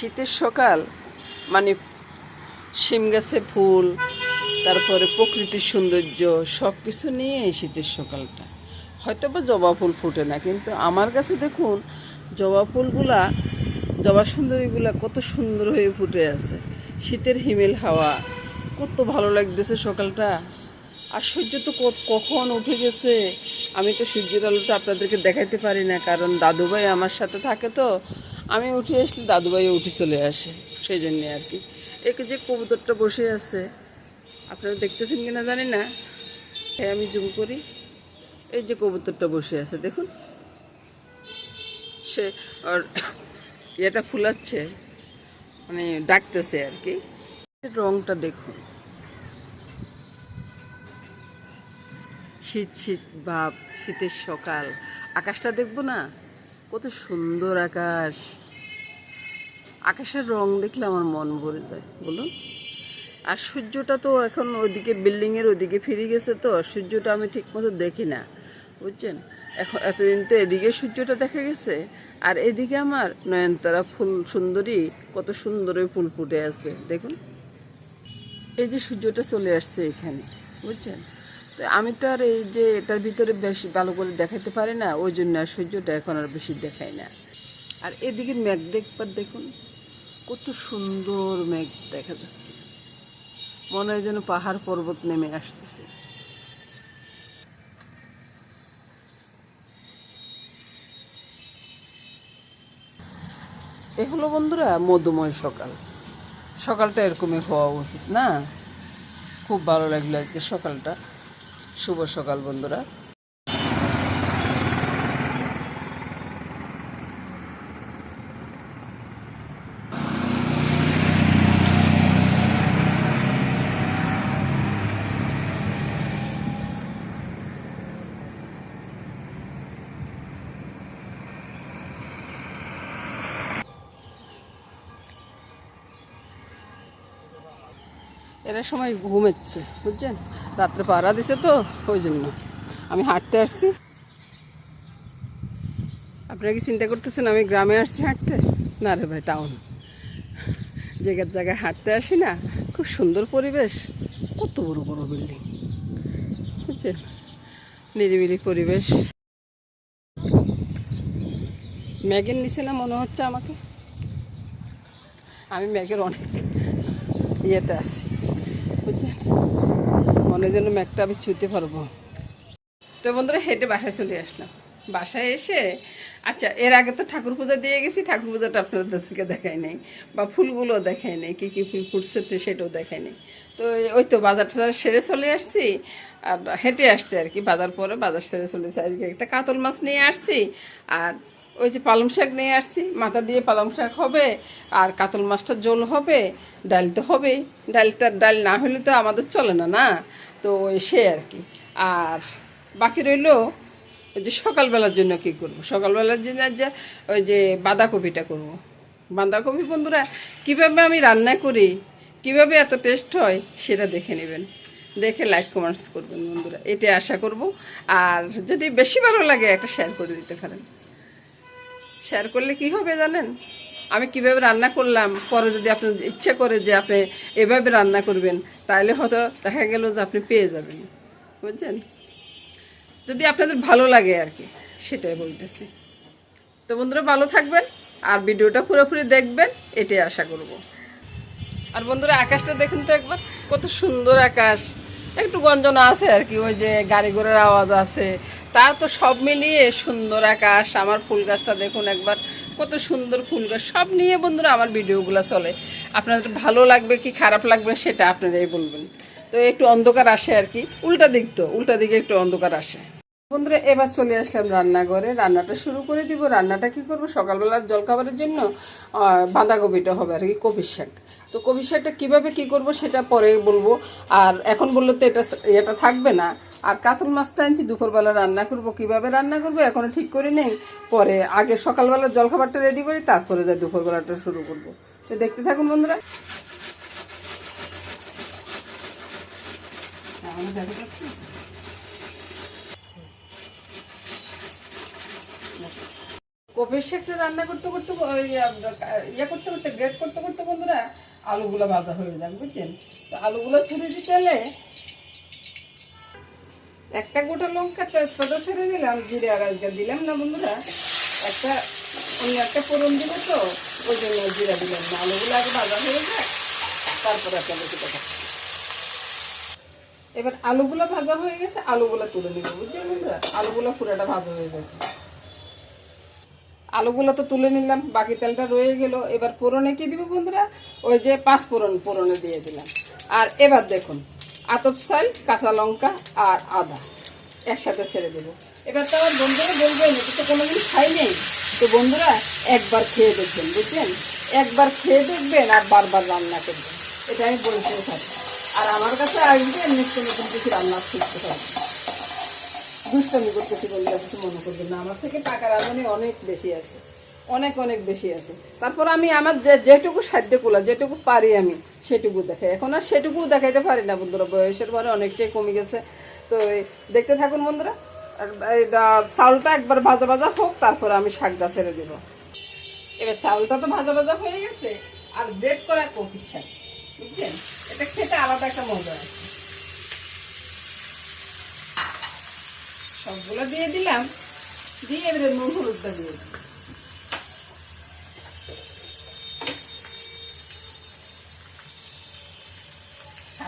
শীতের সকাল মানে শিম গাছে ফুল, তারপরে প্রকৃতির সৌন্দর্য সব কিছু নিয়ে শীতের সকালটা। হয়তো বা জবা ফুল ফুটে না, কিন্তু আমার কাছে দেখুন, জবা ফুলগুলা, জবা সুন্দরীগুলা কত সুন্দর হয়ে ফুটে আছে। শীতের হিমেল হাওয়া, কত ভালো লাগতেছে সকালটা। আর সূর্য তো কখন উঠে গেছে, আমি তো সূর্যের আলোটা আপনাদেরকে দেখাইতে পারি না, কারণ দাদুভাই আমার সাথে থাকে তো আমি উঠে আসলে দাদুভাইও উঠে চলে আসে সেই জন্যে আর কি। একে যে কবুতরটা বসে আছে, আপনারা দেখতেছেন কিনা জানি না। হ্যাঁ আমি জুম করি। এই যে কবুতরটা বসে আছে, দেখুন। সে আর ইয়েটা ফুলাচ্ছে মানে ডাকতেছে আর কি। রংটা দেখুন। শীত শীত, ভাব, শীতের সকাল। আকাশটা দেখব না? কত সুন্দর আকাশ। আকাশের রং দেখলে আমার মন ভরে যায়, বলুন। আর সূর্যটা তো এখন ওইদিকে বিল্ডিংয়ের ওইদিকে ফিরে গেছে তো সূর্যটা আমি ঠিক মতো দেখি না, বুঝছেন? এখন এতদিন তো এদিকে সূর্যটা দেখা গেছে, আর এদিকে আমার নয়নতারা ফুল সুন্দরী, কত সুন্দর ফুল ফুটে আছে, দেখুন। এই যে সূর্যটা চলে আসছে এখানে, বুঝছেন? তো আমি তো আর এই যে এটার ভিতরে বেশি ভালো করে দেখাতে পারি না, ওই জন্য আর সূর্যটা এখন আর বেশি দেখাই না। আর এদিকে মেঘ দেখবার দেখুন। কত সুন্দর মেঘ দেখা যাচ্ছে। মনে হয় যেন পাহাড় পর্বত নেমে আসতেছে। এ হলো বন্ধুরা, মধুময় সকাল। সকালটা এরকমই হওয়া উচিত না? খুব ভালো লাগল আজকে সকালটা। শুভ সকাল বন্ধুরা। এরা সময় ঘুমেচ্ছে, বুঝছেন? রাত্রে পাড়া দিছে তো, ওই জন্য। আমি হাঁটতে আসছি। আপনারা কি চিন্তা করতেছেন আমি গ্রামে আসছি হাঁটতে? না রে ভাই, টাউন। জায়গার জায়গায় হাঁটতে আসি না, খুব সুন্দর পরিবেশ। কত বড় বড় বিল্ডিং, বুঝছেন? নিরিবিলি পরিবেশ। ম্যাগের নিচে না মনে হচ্ছে আমাকে? আমি ম্যাগের অনেক ইয়েতে আছি মনে যেন ম্যাগটা আমি ছুঁতে পারব। তো বন্ধুরা, হেঁটে বাসায় চলে আসলাম। বাসায় এসে আচ্ছা এর আগে তো ঠাকুর পূজা দিয়ে গেছি, ঠাকুর পূজাটা আপনাদেরকে দেখাই নাই, বা ফুলগুলো দেখাই নাই, কী কী ফুল ফুটছে সেটাও দেখাই নাই। তো ওই তো বাজার টাজার সেরে চলে আসছি, আর হেঁটে আসতে আর কি, বাজার পরে বাজার সেরে চলেছে আজকে একটা কাতল মাছ নিয়ে আসছি, আর ওই যে পালং শাক নিয়ে আসছি, মাথা দিয়ে পালং শাক হবে, আর কাতল মাছটা জল হবে, ডাল তো হবে ডালটা ডাল না হলে তো আমাদের চলে না না? তো সে আর কি। আর বাকি রইল ওই যে সকালবেলার জন্য কি করব? সকালবেলার জন্য যে ওই যে বাঁধাকপিটা করব। বাঁধাকপি বন্ধুরা, কীভাবে আমি রান্না করি, কীভাবে এত টেস্ট হয়, সেটা দেখে নেবেন। দেখে লাইক কমেন্টস করবেন বন্ধুরা। এটা আশা করব। আর যদি বেশি ভালো লাগে, একটা শেয়ার করে দিতে পারেন। শেয়ার করলে কি হবে জানেন? আমি কীভাবে রান্না করলাম, পরে যদি আপনার ইচ্ছা করে যে আপনি এভাবে রান্না করবেন, তাহলে হয়তো দেখা গেল যে আপনি পেয়ে যাবেন। বুঝছেন? যদি আপনাদের ভালো লাগে আর কি, সেটাই বলতেছি। তো বন্ধুরা, ভালো থাকবেন আর ভিডিওটা পুরোপুরি দেখবেন, এটাই আশা করব। আর বন্ধুরা, আকাশটা দেখুন তো একবার, কত সুন্দর আকাশ। একটু গঞ্জনা আছে আর কি, ওই যে গাড়ি ঘোড়ার আওয়াজ আছে তা তো সব মিলিয়ে সুন্দর আকাশ। আমার ফুল গাছটা দেখুন একবার। কত সুন্দর ফুল গাছ। সব নিয়ে বন্ধুরা আমার ভিডিওগুলো চলে। আপনাদের ভালো লাগবে কি খারাপ লাগবে সেটা আপনারাই বলবেন। তো একটু অন্ধকার আসে আর কি। উল্টা দিক তো, উল্টা দিকে একটু অন্ধকার আসে। বন্ধুরা, এবার চলে আসলাম রান্নাঘরে। রান্নাটা শুরু করে দিব। রান্নাটা কি করব? সকালবেলার জলখাবারের জন্য বাঁধাকপিটা হবে আর কি কপির শাক। তো কপির শাকটা কীভাবে কী করব সেটা পরে বলব। আর এখন বলল তো এটা এটা থাকবে না। আর কাতল মাছটা আনছি, দুপুরবেলা রান্না করব, কীভাবে রান্না করব, এখনও ঠিক করে নেই। পরে আগে সকালবেলার জলখাবারটা রেডি করি, তারপরে যা দুপুরবেলাটা শুরু করব। তো দেখতে থাকুন বন্ধুরা। কপির শাকটা রান্না করতে করতে ইয়ে করতে করতে গ্রেট করতে করতে বন্ধুরা, আলুগুলো ভাজা হয়ে যাবে, বুঝছেন? তো আলুগুলো ছেড়ে দিতে একটা গোটা লঙ্কা তেজপাতা ছেড়ে দিলাম জিরে আর আজকে দিলাম না বন্ধুরা? একটা অন্য একটা ফোড়ন দিব তো, ওই জন্য জিরা দিলাম না। আলুগুলো আগে ভাজা হয়ে যায় তারপরে আপনাদের কি কথা। এবার আলুগুলো ভাজা হয়ে গেছে, আলুগুলো তুলে নিব, বুঝছেন বন্ধুরা? আলুগুলো পুরোটা ভাজা হয়ে গেছে। আলুগুলো তো তুলে নিলাম, বাকি তেলটা রয়ে গেল। এবার পোড়নে কি দিব বন্ধুরা? ওই যে পাঁচ ফোড়ন পোড়নে দিয়ে দিলাম। আর এবার দেখুন আতপ চাল কাঁচা লঙ্কা আর আদা একসাথে ছেড়ে দেবো। এবার তো আমার বন্ধুরা বলবেন এটা তো কোনো কোনোদিন খাই নেই। তো বন্ধুরা, একবার খেয়ে দেখবেন, বুঝলেন? একবার খেয়ে দেখবেন আর বারবার রান্না করবেন। এটা আমি বলতে থাকি আর আমার কাছে আসবে, নিত্য নতুন কিছু রান্না শিখতে পারবেন দুষ্টামি করতেছি বন্ধুরা, কিছু মনে করবেন না। আমার থেকে টাকার রাঁধুনি অনেক বেশি আছে। অনেক অনেক বেশি আছে। তারপর আমি আমার যে, যেটুকু সাধ্য কুলা, যেটুকু পারি আমি, সেটুকু দেখাই। এখন আর সেটুকু দেখাইতে পারি না, বন্ধুরা। বয়সের পরে অনেকটাই কমে গেছে। তো দেখতে থাকুন, বন্ধুরা। চাউলটা একবার ভাজা ভাজা হোক, তারপর আমি শাকটা ছেড়ে দেবো। এবার চাউলটা তো ভাজা ভাজা হয়ে গেছে, আর ব্রেড করা কপির শাক, বুঝছেন? এটা খেতে আলাদা একটা মজা আছে। সবগুলো দিয়ে দিলাম, দিয়ে এবারে নুন, হলুদটা দিয়ে দিলাম।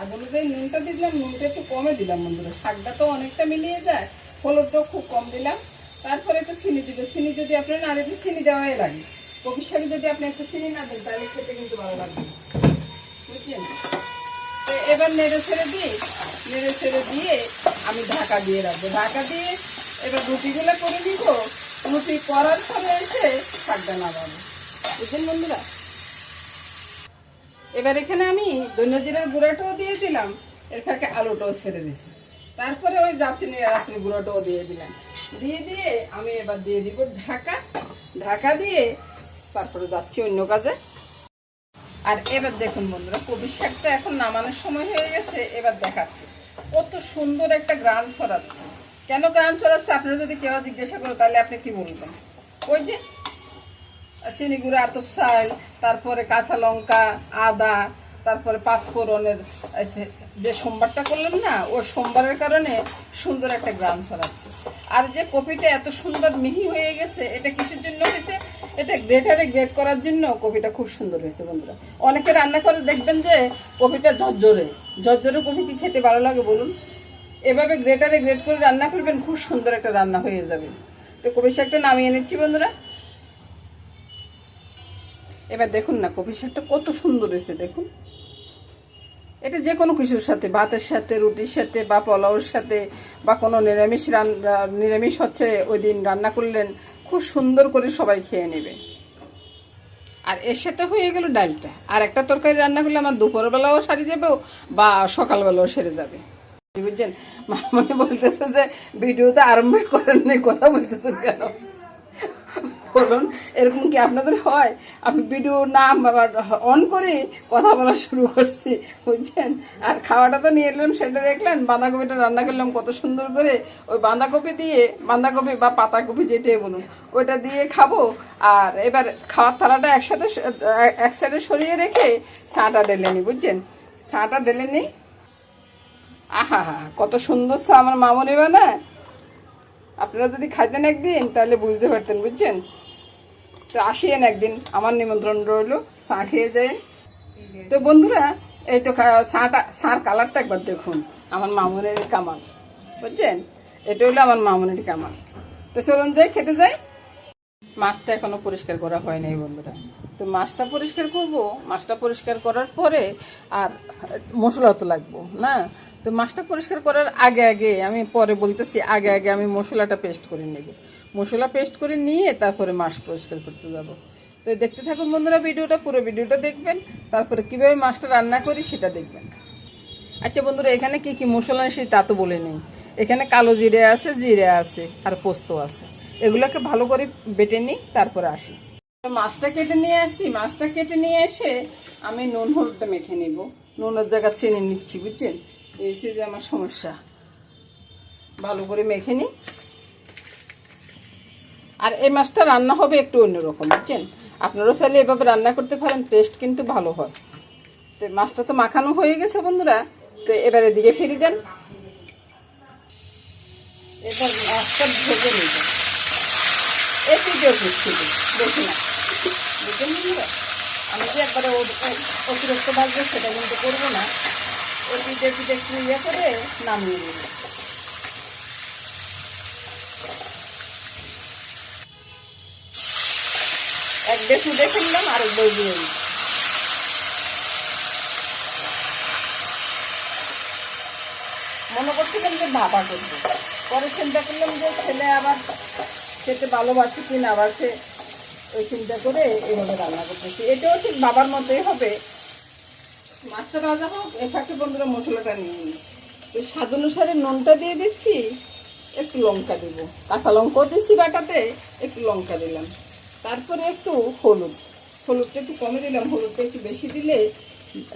শাক অনুযায়ী নুনটা দিলাম, নুনটা একটু কমে দিলাম বন্ধুরা। শাকটা তো অনেকটা মিলিয়ে যায়, হলুদটাও খুব কম দিলাম। তারপরে একটু চিনি দিবে। চিনি যদি আপনার না দিতে, চিনি দেওয়াই লাগে। কপির শাকে যদি আপনি একটু চিনি না দেন, তাহলে খেতে কিন্তু ভালো লাগবে। না। বুঝছেন? তো এবার নেড়ে ছেড়ে দিই নেড়ে ছেড়ে দিয়ে আমি ঢাকা দিয়ে রাখব। ঢাকা দিয়ে এবার রুটিগুলো করে নিব। রুটি করার পরে এসে শাকটা নামাবো। বুঝলেন বন্ধুরা? এবার এখানে আমি জিরার গুঁড়াটাও দিয়ে দিলাম এর ফাঁকে আলুটাও ছেড়ে দিছি। তারপরে ওই দারচিনি এলাচের গুঁড়োটাও দিয়ে দিলাম। দিয়ে দিয়ে আমি এবার দিয়ে দিব ঢাকা। ঢাকা দিয়ে তারপরে যাচ্ছি অন্য কাজে। আর এবার দেখুন বন্ধুরা কবির শাকটা এখন নামানোর সময় হয়ে গেছে, এবার দেখাচ্ছি। কত সুন্দর একটা গ্রাম ছড়াচ্ছে। কেন গ্রাম ছড়াচ্ছে, আপনারা যদি কেউ জিজ্ঞাসা করো, তাহলে আপনি কি বলবেন? ওই যে চিনি গুঁড়ো আতপ চাল, তারপরে কাঁচা লঙ্কা, আদা, তারপরে পাঁচফোড়নের যে- সোমবারটা করলেন না ওই সোমবারের কারণে সুন্দর একটা গ্রাম ছড়াচ্ছে। আর যে কপিটা এত সুন্দর মিহি হয়ে গেছে, এটা কিসের জন্য হয়েছে? এটা গ্রেটারে গ্রেট করার জন্য কপিটা খুব সুন্দর হয়েছে বন্ধুরা। অনেকে রান্না করে দেখবেন যে কপিটা ঝরঝরে ঝরঝরে কপি কি খেতে ভালো লাগে বলুন? এভাবে গ্রেটারে গ্রেট করে রান্না করবেন, খুব সুন্দর একটা রান্না হয়ে যাবে। তো কপি শাকটা নামিয়ে নিচ্ছি বন্ধুরা। এবার দেখুন না কপি শাকটা কত সুন্দর হয়েছে, দেখুন। এটা যে কোনো কিছুর সাথে, ভাতের সাথে, রুটির সাথে বা পোলাওর সাথে বা কোনো নিরামিষ রান্না নিরামিষ হচ্ছে ওই দিন রান্না করলেন, খুব সুন্দর করে সবাই খেয়ে নেবে। আর এর সাথে হয়ে গেল ডালটা। আর একটা তরকারি রান্না করলে আমার দুপুরবেলাও সারি যাবে বা সকালবেলাও সেরে যাবে। বুঝছেন? মামনি বলতেছে যে, ভিডিওতে আরম্ভ করেন কথা বলতেছেন কেন? বলুন এরকম কি আপনাদের হয়? আমি ভিডিও আবার অন করে কথা বলা শুরু করছি, বুঝছেন? আর খাওয়াটা তো নিয়ে এলাম, সেটা দেখলেন, বাঁধাকপিটা রান্না করলাম কত সুন্দর করে। ওই বাঁধাকপি দিয়ে, বাঁধাকপি বা পাতাকপি যেটাই বলুন, ওইটা দিয়ে খাব। আর এবার খাওয়ার থালাটা একসাথে এক সাইডে সরিয়ে রেখে চাটা ঢেলে নিই, বুঝছেন? চাটা ঢেলে নিই। আহা হা, কত সুন্দর চা আমার মামনি বানায়। আপনারা যদি খাইতেন একদিন, তাহলে বুঝতে পারতেন, বুঝছেন? তো আসিয়েন একদিন, আমার নিমন্ত্রণ রইল, চা খেয়ে যায় তো বন্ধুরা, এই তো চাটা চার কালারটা একবার দেখুন, আমার মামনের কামাল, বুঝছেন? এটা হলো আমার মামনের কামাল। তো চলুন যাই, খেতে যাই। মাছটা এখনও পরিষ্কার করা হয় নাই বন্ধুরা। তো মাছটা পরিষ্কার করব, মাছটা পরিষ্কার করার পরে আর মশলা তো লাগবো, না? তো মাছটা পরিষ্কার করার আগে আগে আমি পরে বলতেছি, আগে আগে আমি মশলাটা পেস্ট করে নেব। মশলা পেস্ট করে নিয়ে তারপরে মাছ পরিষ্কার করতে যাব। তো দেখতে থাকুন বন্ধুরা ভিডিওটা, পুরো ভিডিওটা দেখবেন, তারপরে কীভাবে মাছটা রান্না করি সেটা দেখবেন। আচ্ছা বন্ধুরা, এখানে কি কি মশলা আছে তা তো বলে নেই। এখানে কালো জিরে আছে জিরে আছে, আর পোস্ত আছে। এগুলোকে ভালো করে বেটে নিই, তারপরে আসি। মাছটা কেটে নিয়ে আসছি। মাছটা কেটে নিয়ে এসে আমি নুন হলুদটা মেখে নিব। নুনের জায়গা চিনি নিচ্ছি, বুঝছেন? হচ্ছে যে আমার সমস্যা। ভালো করে মেখে নিই আর এই মাছটা রান্না হবে একটু অন্যরকম, বুঝছেন? আপনারাও চাইলে এভাবে রান্না করতে পারেন টেস্ট কিন্তু ভালো হয়। তো মাছটা তো মাখানো হয়ে গেছে বন্ধুরা, তো এবারে দিকে ফিরে দেন এবার মাছটা ভেজে নিতে এপিডিও দিচ্ছি দেখি না। বুঝলেন বন্ধুরা, আমি যে একবারে অতিরিক্ত ভাজবো সেটা কিন্তু করব না। ইয়ে করে নামিয়ে নেব এক আর দিই মনে করছিলাম যে ভাবা করব। পরে চিন্তা করলাম যে ছেলে আবার খেতে ভালোবাসে কি না বাসে ওই চিন্তা করে এভাবে রান্না করতেছি। এটাও ঠিক বাবার মতোই হবে। মাছটা ভাজা হোক এ ফাঁকে বন্ধুরা মশলাটা নিয়ে নিই। তো স্বাদ অনুসারে নুনটা দিয়ে দিচ্ছি, একটু লঙ্কা দেব। কাঁচা লঙ্কাও দিচ্ছি বাটাতে, একটু লঙ্কা দিলাম। তারপরে একটু হলুদ। হলুদটা একটু কমে দিলাম, হলুদটা একটু বেশি দিলে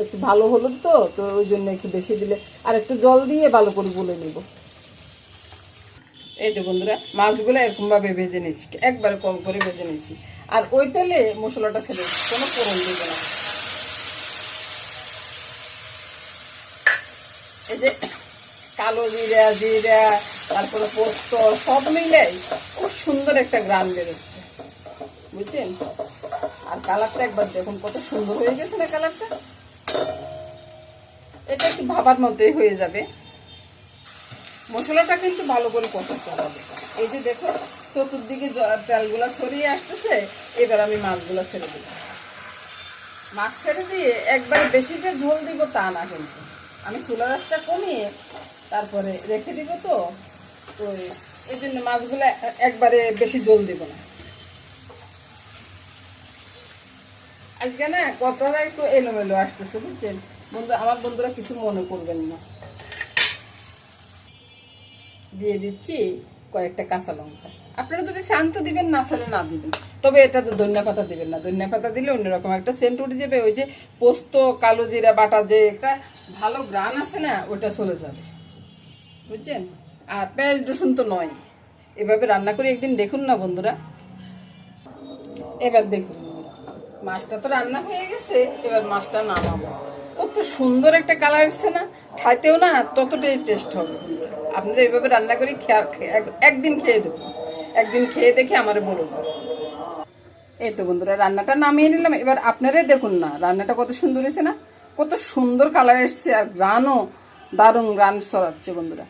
একটু ভালো হলুদ তো তো ওই জন্য একটু বেশি দিলে আর একটু জল দিয়ে ভালো করে গুলে নেব। এই তো বন্ধুরা, মাছগুলো এরকমভাবে ভেজে নিচ্ছি। একবারে কম করে ভেজে নিচ্ছি। আর ওই তেলে মশলাটা ছেড়ে কোনো ফোড়ন দেবে না। এই যে কালো জিরা জিরা, তারপরে পোস্ত, সব মিলে খুব সুন্দর একটা গ্রাম বেরোচ্ছে। বুঝছেন? আর কালারটা একবার দেখুন, কত সুন্দর হয়ে গেছে না কালারটা? এটা একটু ভাবার মধ্যেই হয়ে যাবে। মশলাটা কিন্তু ভালো করে কষাতে হবে। এই যে দেখো চতুর্দিকে তেলগুলা ছড়িয়ে আসতেছে, এবার আমি মাছগুলো ছেড়ে দেবো। মাছ ছেড়ে দিয়ে একবার বেশি যে ঝোল দিব তা না কিন্তু। আমি চুলা রাসটা কমিয়ে তারপরে রেখে দিব তো তো এই জন্য মাছগুলো একবারে বেশি জল দিব না। আজকে না কথাটা একটু এলোমেলো আসতেছে, বুঝছেন? বন্ধু, আমার বন্ধুরা কিছু মনে করবেন না। দিয়ে দিচ্ছি কয়েকটা কাঁচা লঙ্কা। আপনারা যদি শান্ত দিবেন, না চালে না দিবেন। তবে এটা তো ধনিয়া পাতা দিবেন না। ধনিয়া পাতা দিলে অন্যরকম একটা সেন্ট উঠে যাবে। ওই যে পোস্ত, কালো জিরা বাটা যে একটা ভালো গ্রান আছে না, ওটা চলে যাবে। বুঝছেন? আর পেঁয়াজ, রসুন তো নয়। এভাবে রান্না করে, একদিন দেখুন না বন্ধুরা। এবার দেখুন। মাছটা তো রান্না হয়ে গেছে, এবার মাছটা নামাবো। কত সুন্দর একটা কালার এসছে না? খাইতেও না, ততটাই টেস্ট হবে। আপনারা এভাবে রান্না করে একদিন খেয়ে দেখুন। একদিন খেয়ে দেখে আমারে বলুন এই তো বন্ধুরা, রান্নাটা নামিয়ে নিলাম। এবার আপনারাই দেখুন না, রান্নাটা কত সুন্দর হয়েছে না? কত সুন্দর কালার এসছে আর গ্রানও দারুণ গ্রান সরাচ্ছে বন্ধুরা।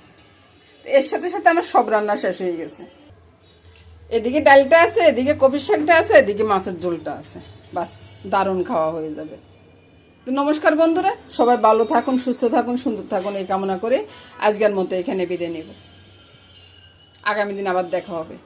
তো এর সাথে সাথে আমার সব রান্না শেষ হয়ে গেছে। এদিকে ডালটা আছে, এদিকে কপির শাকটা আছে, এদিকে মাছের ঝোলটা আছে। বাস, দারুণ খাওয়া হয়ে যাবে। তো নমস্কার বন্ধুরা, সবাই ভালো থাকুন, সুস্থ থাকুন, সুন্দর থাকুন, এই কামনা করে আজকের মতো এখানে বিদায় নেব। আগামী দিন আবার দেখা হবে।